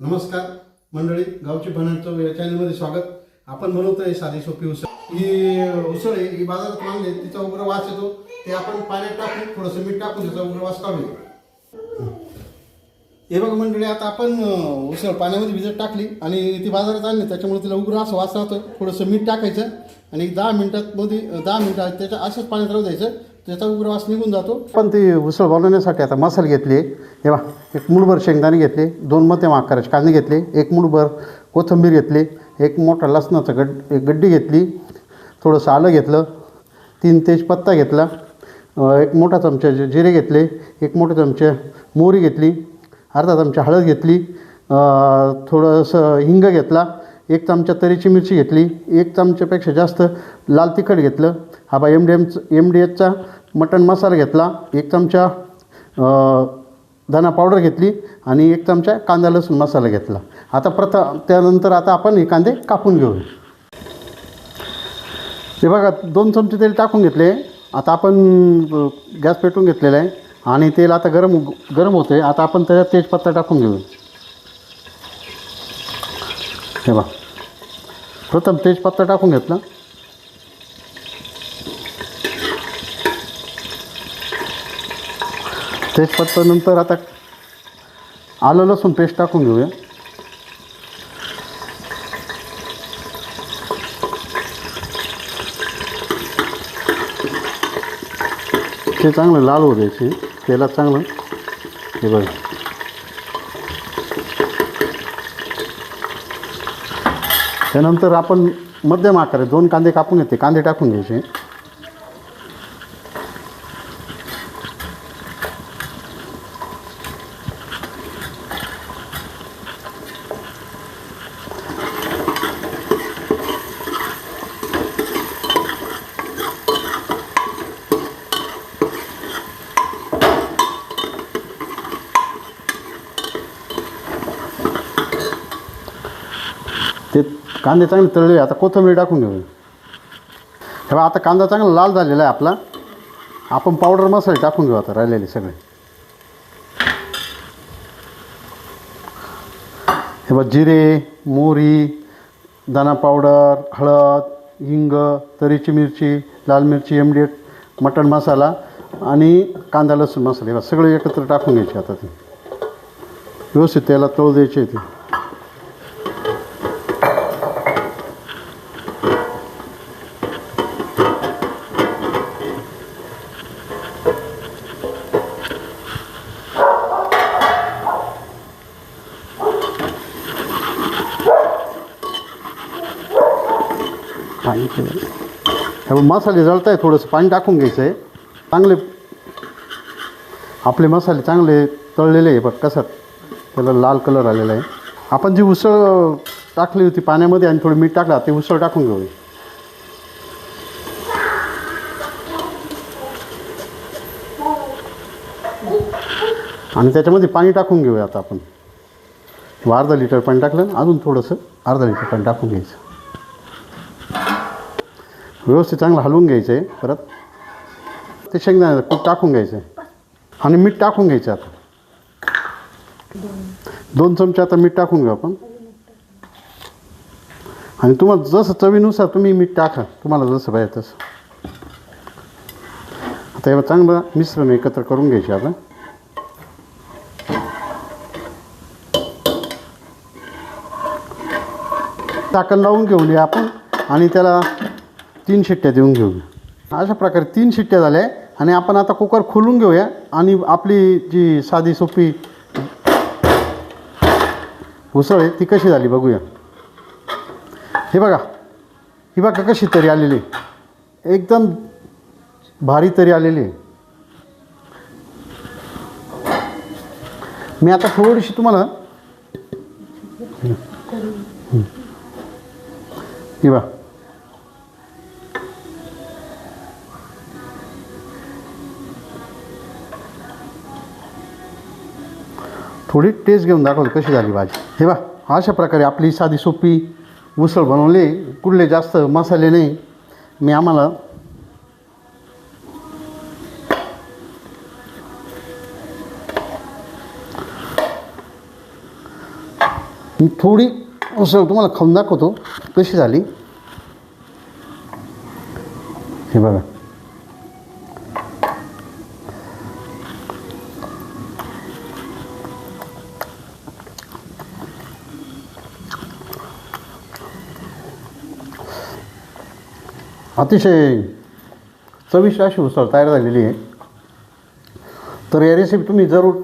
नमस्कार मंडळी गावची बनाडचं या चॅनलमध्ये स्वागत. आपण बनवतोय साधी सोपी उसळ. ही उसळ आहे ही बाजारात मागली तिचा उग्र वास येतो. ते आपण पाण्यात टाकून थोडंसं मीठ टाकून त्याचा उग्र वास काढूया हे बघा मंडळी आता आपण उसळ पाण्यामध्ये भिजत टाकली आणि ती बाजारात आणली. त्याच्यामुळे तिला उग्र असं वास राहतो थोडंसं मीठ टाकायचं आणि एक दहा मिनिटात मध्ये दहा मिनिटात त्याच्या असंच पाण्यात राहू द्यायचं. त्याचा उग्र वास निघून जातो. पण ती उसळ बनवण्यासाठी आता मसाले घेतले. हे बा एक मुठभर शेंगदाणे घेतले दोन मते आकाराचे कांदे घेतले एक मुठभर कोथिंबीर घेतली एक मोठा लसणाचा गड एक गड्डी घेतली थोडंसं आलं घेतलं तीन तेजपत्ता घेतला एक मोठा चमचा जिरे घेतले एक मोठा चमचा मोहरी घेतली अर्धा चमचा हळद घेतली थोडंसं हिंग घेतला एक चमचा तरीची मिरची घेतली एक चमच्यापेक्षा जास्त लाल तिखट घेतलं. हा बा एम डी एमचं एम डी एचचा मटण मसाला घेतला एक चमचा धना पावडर घेतली आणि एक चमचा कांदा लसूण मसाला घेतला. आता प्रथम त्यानंतर आता आपण हे कांदे कापून घेऊ हे बघा दोन चमचे तेल टाकून घेतले. आता आपण गॅस पेटून घेतलेला आहे आणि तेल आता गरम गरम होतं आहे आता आपण त्याच्यात तेजपत्ता टाकून घेऊ हे बघा. प्रथम तेजपत्ता टाकून घेतला. तेजपत्तानंतर आता आलं लसूण पेस्ट टाकून घेऊया. ते चांगलं लाल होऊ द्यायचे. तेलात चांगलं हे बघा. त्यानंतर आपण मध्यम आकार दोन कांदे कापून घेते. कांदे टाकून घ्यायचे. ते कांदे चांगले तळले आता कोथंबीर टाकून घेऊ. तेव्हा आता कांदा चांगला लाल झालेला आहे आपला. आपण पावडर मसाले टाकून घेऊ आता राहिलेले सगळे. हे बघ जिरे मोहरी दाणा पावडर हळद हिंग तरीची मिरची लाल मिरची एमडीट मटण मसाला आणि कांदा लसूण मसाले. हे बघ सगळे एकत्र टाकून घ्यायचे आता ते. व्यवस्थित त्याला तळू द्यायचे ते. पाणी ठेवलं. मसाले जळत आहे थोडंसं पाणी टाकून घ्यायचं आहे चांगले आपले मसाले चांगले तळलेले आहे बघ कसं. त्याला लाल कलर आलेला आहे. आपण जी उसळ टाकली होती पाण्यामध्ये आणि थोडं मीठ टाकला ते उसळ टाकून घेऊया आणि त्याच्यामध्ये पाणी टाकून घेऊया आता आपण. अर्धा लिटर पाणी टाकलं अजून थोडंसं अर्धा लिटर पाणी टाकून घ्यायचं. व्यवस्थित चांगलं हलवून घ्यायचं आहे परत. ते शेंगदाण्याचं पीठ टाकून घ्यायचं. आहे आणि मीठ टाकून घ्यायचं आता. दोन चमचे आता मीठ टाकून घेऊ आपण. आणि तुम्हाला जसं चवीनुसार तुम्ही मीठ टाका. तुम्हाला जसं पाहिजे तसं. आता हे चांगलं मिश्रण एकत्र करून घ्यायचे आता टाकण लावून घेऊन या आपण. आणि त्याला तीन शिट्ट्या देऊन घेऊया. अशा प्रकारे तीन शिट्ट्या झाल्या आणि आपण आता कुकर खोलून घेऊया आणि आपली जी साधी सोपी उसळ आहे ती कशी झाली बघूया. हे बघा ही बघा कशी तरी आलेली एकदम भारी तरी आलेली आहे. मी आता थोडीशी तुम्हाला ही बघा. थोडी टेस्ट घेऊन दाखवतो कशी झाली भाजी. हे बा अशा प्रकारे आपली साधी सोपी उसळ बनवली. कुठले जास्त मसाले नाही. मी आम्हाला मी थोडी उसळ तुम्हाला खाऊन दाखवतो कशी झाली. हे बघा. अतिशय चविष्ट अशी उसळ तयार झालेली आहे. तर या रेसिपी तुम्ही जरूर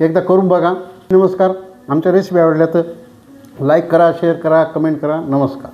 एकदा करून बघा. नमस्कार. आमच्या रेसिपी आवडल्या तर लाईक करा शेअर करा कमेंट करा. नमस्कार.